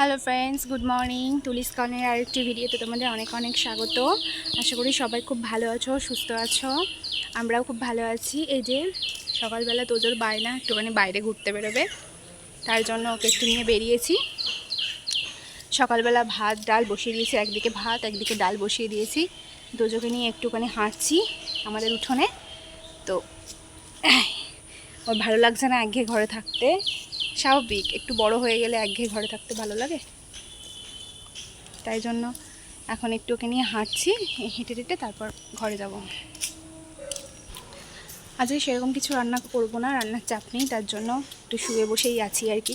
Hello friends good morning টুলিস কর্নের আরেকটি ভিডিওতে তোমাদের অনেক অনেক স্বাগত। আশা করি সবাই খুব ভালো আছো, সুস্থ আছো। আমরাও খুব ভালো আছি। এই যে সকালবেলা তোজোর বায়না একটুখানি বাইরে ঘুরতে বেরোবে, তার জন্য ওকে একটু নিয়ে বেরিয়েছি। সকালবেলা ভাত, ডাল বসিয়ে দিয়েছি, একদিকে ভাত, একদিকে ডাল বসিয়ে দিয়েছি। তোজোকে নিয়ে একটুখানি হাঁটছি আমাদের উঠোনে। তো, ওর ভালো লাগছে না একঘেয়ে ঘরে থাকতে। স্বাভাবিক, একটু বড় হয়ে গেলে একঘেয়ে ঘরে থাকতে ভালো লাগে। তাই জন্য এখন একটু ওকে নিয়ে হাঁটছি, হেঁটে হেঁটে তারপর ঘরে যাব। আজকে সেরকম কিছু রান্না করব না, রান্নার চাপ নেই, তার জন্য একটু শুয়ে বসেই আছি আর কি।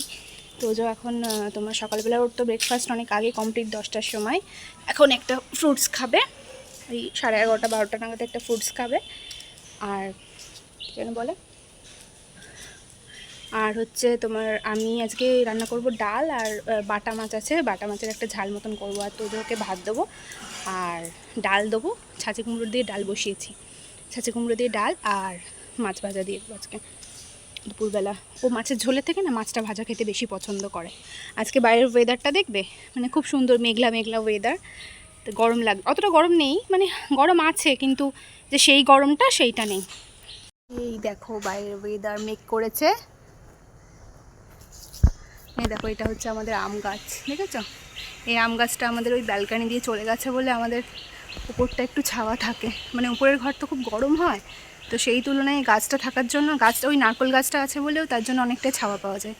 তো যে এখন তোমার সকালবেলা ওর তো ব্রেকফাস্ট অনেক আগে কমপ্লিট দশটার সময়। এখন একটা ফ্রুটস খাবে, এই সাড়ে এগারোটা, বারোটা নাগাদ একটা ফ্রুটস খাবে। আর কেন বলে? আর হচ্ছে তোমার আমি আজকে রান্না করব ডাল আর বাটা মাছ আছে। বাটা মাছের একটা ঝাল মতন করব আর তোদেরকে ভাত দেবো। আর ডাল দেবো। ছাঁচি কুমড়ো দিয়ে ডাল বসিয়েছি। ছাঁচি কুমড়ো দিয়ে ডাল আর মাছ ভাজা দিয়ে আজকে। দুপুরবেলা। ও মাছের ঝোলে থেকে না মাছটা ভাজা খেতে বেশি পছন্দ করে। আজকে বাইরের ওয়েদারটা দেখবে? মানে খুব সুন্দর মেঘলা মেঘলা ওয়েদার তো গরম লাগ, অতটা গরম নেই। মানে গরম আছে, কিন্তু যে সেই গরমটা সেইটা নেই। এই দেখো বাইরের ওয়েদার মেঘ করেছে। এই দেখো, এটা হচ্ছে আমাদের আম গাছ, দেখেছ? এই আম গাছটা আমাদের ওই ব্যালকানি দিয়ে চলে গেছে বলে আমাদের উপরটা একটু ছাওয়া থাকে। মানে উপরের ঘর তো খুব গরম হয়, তো সেই তুলনায় গাছটা থাকার জন্য, গাছটা, ওই নারকল গাছটা আছে বলেও তার জন্য অনেকটাই ছাওয়া পাওয়া যায়।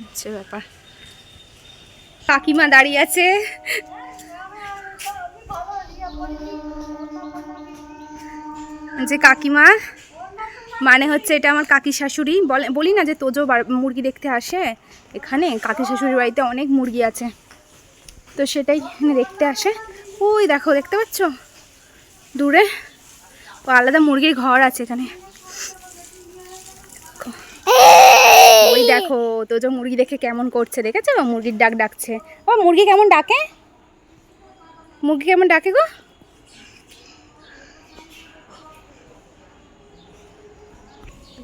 হচ্ছে ব্যাপার। কাকিমা দাঁড়িয়ে আছে। যে কাকিমা মানে হচ্ছে এটা আমার কাকি শাশুড়ি। বলে বলি না যে তোজো মুরগি দেখতে আসে? এখানে কাকি শাশুড়ির বাড়িতে অনেক মুরগি আছে। তো সেটাই দেখতে আসে। ওই দেখো, দেখতে পাচ্ছ? দূরে ও আলাদা মুরগির ঘর আছে এখানে। ওই দেখো, তোজো মুরগি দেখে কেমন করছে, দেখেছ? মুরগির ডাক ডাকছে। ও, মুরগি কেমন ডাকে? মুরগি কেমন ডাকে গো?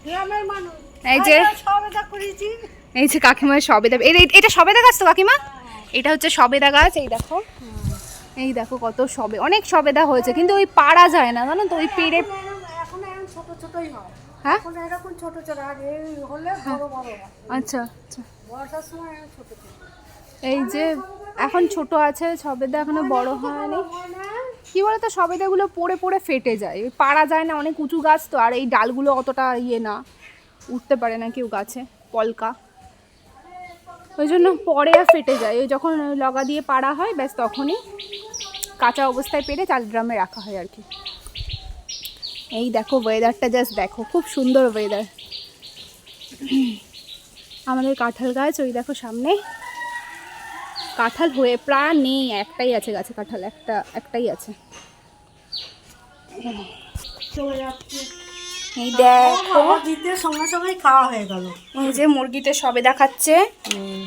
গ্রামের মানুষ। এই যে সবেদা করেছি। এই যে কাকিমার সবেদা এই এটা সবেদা গাছ তো কাকিমা? এটা হচ্ছে সবেদা গাছ এই দেখো। এই দেখো কত সবে অনেক সবেদা হয়েছে কিন্তু ওই পারা যায় না জানো তো? ওই পেড়ে এখন এখন ছোট ছোটই হয়। হ্যাঁ? এখন এরকম ছোট ছোট আর এই হলে বড় বড় আচ্ছা আচ্ছা। বর্ষার সময় ছোট ছোট। এই যে এখন ছোট আছে সবেদা এখনও বড় হয়নি। হয় কি বলতো, সবেদাগুলো পড়ে পড়ে ফেটে যায়। পারা যায় না, অনেক উঁচু গাছ তো, আর এই ডালগুলো অতটা ইয়ে না। উঠতে পারে না কেউ গাছে, পলকা। ওই জন্য পরে আর ফেটে যায়। ওই যখন লগা দিয়ে পাড়া হয়, ব্যাস তখনই কাঁচা অবস্থায় পেরে চাল ড্রামে রাখা হয় আর কি। এই দেখো ওয়েদারটা জাস্ট দেখো, খুব সুন্দর ওয়েদার আমাদের কাঁঠাল গাছ, ওই দেখো সামনে। কাঁঠাল হয়ে প্রায় নেই একটাই আছে গাছে কাঁঠাল একটা একটাই আছে। এই দেখো। দিতে সঙ্গে সঙ্গে খাওয়া হয়ে গেল। এই যে মুরগিতে সবে দেখাচ্ছে।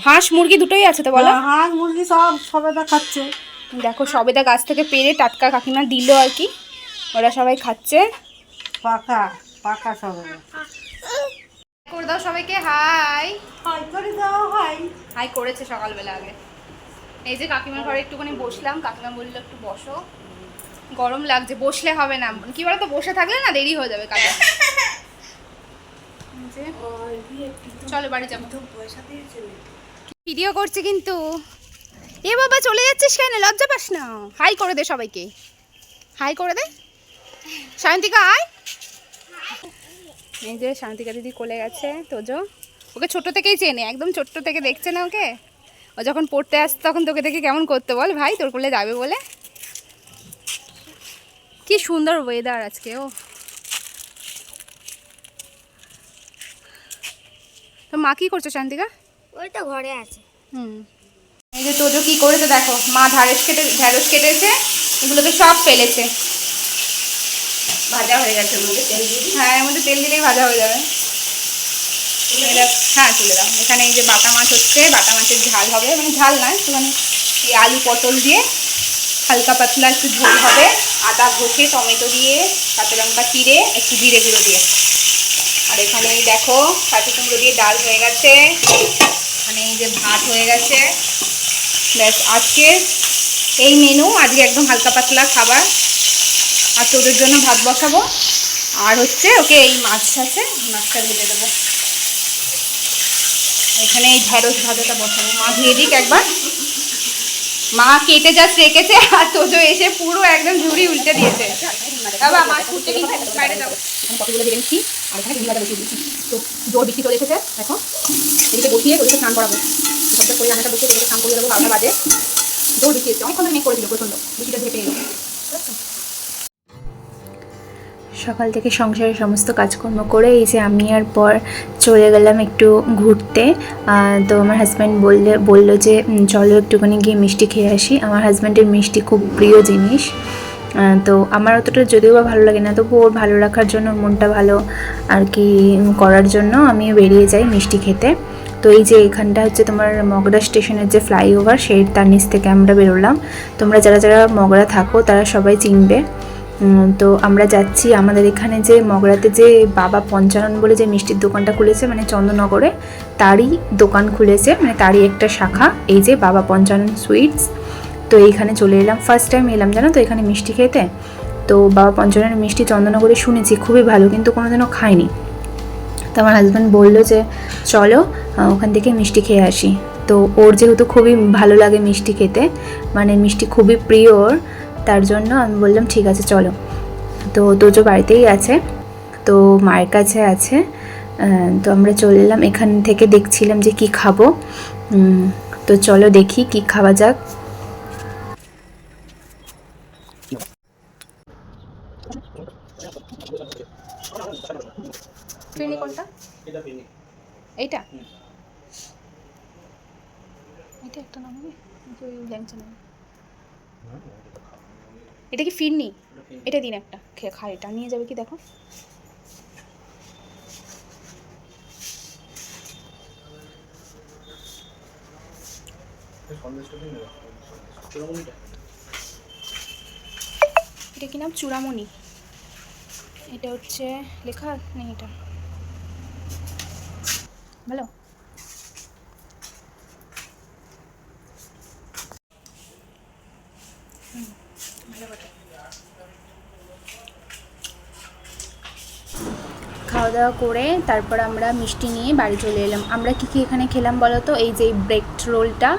হাঁস মুরগি দুটোই আছে তো বলো? হাঁস মুরগি সব খাচ্ছে দেখো সবেদা গাছ থেকে পেরে টাটকা কাকিমা দিল আর কি। ওরা সবাই খাচ্ছে। পাকা পাকা সবেদা করে দাও সবাইকে হাই। হাই করে দেওয়া হয় হাই করেছে সকালবেলা আগে। এই যে কাকিমার ঘরে একটুখানি বসলাম, কাকিমা বলল, একটু বসো। গরম লাগছে, বসলে হবে না কি বলতো, বসে থাকলে না দেরি হয়ে যাবে কাজে চলো বাড়ি যাব। ভিডিও করছে কিন্তু। এ বাবা, চলে যাচ্ছিস কেন? লজ্জা পাস না। হাই করে দে সবাইকে। হাই করে দে। শান্তিকা আয়। এই যে শান্তিকা দিদি কোলে গেছে, তোজো। ওকে ছোট থেকেই চেনে, একদম ছোট্ট থেকে দেখছে না ওকে? ও যখন পড়তে আসতো তখন তোকে দেখে কেমন করতে বল ভাই? তোর কোলে যাবে বলে। কি সুন্দর ওয়েদার আজকে ও। তো মা কি করছ শান্তিকা? ওই তো ঘরে আছে। হুম। এই যে তোজো কি করেছে দেখো মা ঢাড়স কেটে ঢ্যাঁড়স কেটেছে এগুলোকে সব ফেলেছে। ভাজা হয়ে গেছে মধ্যে তেল দিয়ে হ্যাঁ এর মধ্যে তেল দিলেই ভাজা হয়ে যাবে। হ্যাঁ তুলে দাও। এখানে এই যে বাটা মাছ হচ্ছে, বাটা মাছের ঝাল হবে। মানে ঝাল না একটুখানি এই আলু পটল দিয়ে হালকা পাতলা একটু ঝোল হবে। আদা ঘষে, টমেটো দিয়ে, কাঁচা লঙ্কা চিড়ে, একটু জিরে গুঁড়ো দিয়ে। আর এখানে দেখো, কাঁচি কুমড়ো দিয়ে ডাল হয়ে গেছে। এখানে এই যে ভাত হয়ে গেছে। ব্যাস, আজকে এই মেনু আজকে একদম হালকা পাতলা খাবার। আর তোদের জন্য ভাত বসাবো। আর হচ্ছে ওকে এই মাছ আছে, মাছটা ভেজে দেবো। এখানে এই ঢেঁড়স ভাজাটা বসাবো। মা ধুয়ে দিক একবার। মা কেটে জাস্ট রেখেছে আর তোজো এসে পুরো একদম ঝুড়ি উল্টে দিয়েছে। কতগুলো আর দেখো। বসিয়ে তোদেরকে স্নান করাবো। করে রান্নাটা বসিয়ে তোদেরকে স্নান করে দেবো বারোটা বাজে। জোর বৃষ্টি এসেছে। অনেকক্ষণ মেঘ করে দিল প্রচণ্ড। বৃষ্টিটা ঝেপে সকাল থেকে সংসারের সমস্ত কাজকর্ম করে এই যে আমি আর পর চলে গেলাম একটু ঘুরতে। তো আমার হাজব্যান্ড বললে, বলল যে চলো একটুখানি গিয়ে মিষ্টি খেয়ে আসি। আমার হাজব্যান্ডের মিষ্টি খুব প্রিয় জিনিস। তো আমার অতটা যদিও বা ভালো লাগে না তবু ওর ভালো রাখার জন্য মনটা ভালো আর কি করার জন্য আমি বেরিয়ে যাই মিষ্টি খেতে। তো এই যে এখানটা হচ্ছে তোমার মগরা স্টেশনের যে ফ্লাইওভার সেই তার নিচ থেকে আমরা বেরোলাম। তোমরা যারা যারা মগরা থাকো, তারা সবাই চিনবে। তো আমরা যাচ্ছি আমাদের এখানে যে মগরাতে যে বাবা পঞ্চানন বলে যে মিষ্টির দোকানটা খুলেছে মানে চন্দননগরে, তারই দোকান খুলেছে মানে তারই একটা শাখা, এই যে বাবা পঞ্চানন সুইটস। তো এইখানে চলে এলাম ফার্স্ট টাইম এলাম, জানো তো, এখানে মিষ্টি খেতে। তো বাবা পঞ্চাননের মিষ্টি চন্দননগরে শুনেছি, খুবই ভালো, কিন্তু কোনোদিনও খাইনি। তো আমার হাজব্যান্ড বলল যে, চলো ওখান থেকে মিষ্টি খেয়ে আসি। তো ওর যেহেতু খুবই ভালো লাগে মিষ্টি খেতে মানে মিষ্টি খুবই প্রিয় ওর তার জন্য আমি বললাম ঠিক আছে চলো। তো তোজো বাড়িতেই আছে তো মায়ের কাছে আছে। তো আমরা চলে এলাম এখান থেকে দেখছিলাম যে কি খাব। তো চলো দেখি কি খাওয়া যাক। কোনটা? এইটা? এটা একটা নাম ল্যাংচা নাম এটা কি ফিরনি? এটা দিন একটা। খেয়ে খা এটা নিয়ে যাবে কি দেখো। এটা কি নাম? চূড়ামণি। এটা হচ্ছে লেখা নেই এটা? ভালো হুম। খাওয়া দাওয়া করে তারপর আমরা মিষ্টি নিয়ে বাড়ি চলে এলাম। আমরা কি কি এখানে খেলাম বলো তো? এই যে ব্রেড রোলটা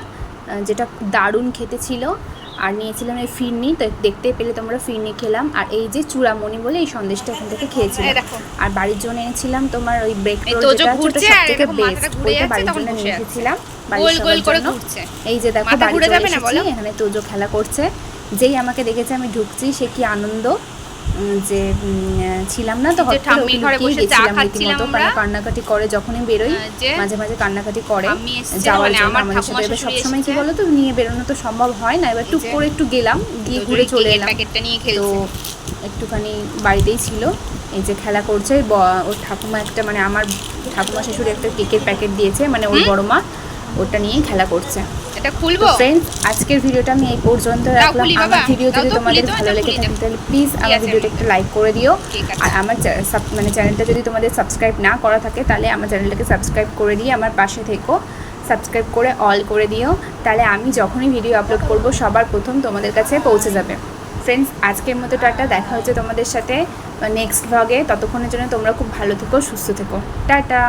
যেটা দারুণ খেতে ছিল। আর নিয়েছিলাম এই ফিরনি তো দেখতে পেলে তোমরা ফিরনি খেলাম। আর এই যে চূড়ামণি বলে এই সন্দেশটা এখান থেকে খেয়েছিলাম। আর বাড়ির জন্য এনেছিলাম তোমার ওই ব্রেড এই বেস্ট ওইটা বাড়ির জন্য নিয়ে এসেছিলাম। যে দেখো বাড়ি এখানে তোজো খেলা করছে। যেই আমাকে দেখেছে আমি ঢুকছি সে কি আনন্দ? যে ছিলাম না তো। কারণ কান্নাকাটি করে যখনই বেরোই মাঝে মাঝে কান্নাকাটি করে। যাওয়ার মানে জন্য আমার আমাদের সাথে এবার সবসময় কি। বলো তো নিয়ে বেরোনো তো সম্ভব হয় না। এবার টুক করে একটু গেলাম গিয়ে ঘুরে চলে এলাম। তো একটুখানি বাড়িতেই ছিল। এই যে খেলা করছে ওর ঠাকুমা একটা মানে আমার ঠাকুমা শ্বশুর একটা কেকের প্যাকেট দিয়েছে মানে ওর বড় মা ওটা নিয়েই খেলা করছে। এটা খুলবো? ফ্রেন্ডস আজকের ভিডিওটা আমি এই পর্যন্ত রাখলাম। আমার ভিডিও দাও যদি তোমাদের ভালো লেগে থাকে তাহলে প্লিজ আমার ভিডিওটা একটা লাইক করে দিও। আর আমার মানে চ্যানেলটা যদি তোমাদের সাবস্ক্রাইব না করা থাকে তাহলে আমার চ্যানেলটাকে সাবস্ক্রাইব করে দিয়ে আমার পাশে থেকো। সাবস্ক্রাইব করে অল করে দিও। তাহলে আমি যখনই ভিডিও আপলোড করব সবার প্রথম তোমাদের কাছে পৌঁছে যাবে। ফ্রেন্ডস আজকের মতো টাটা। দেখা হচ্ছে তোমাদের সাথে নেক্সট ভ্লগে ততক্ষণের জন্য তোমরা খুব ভালো থেকো সুস্থ থেকো। টাটা!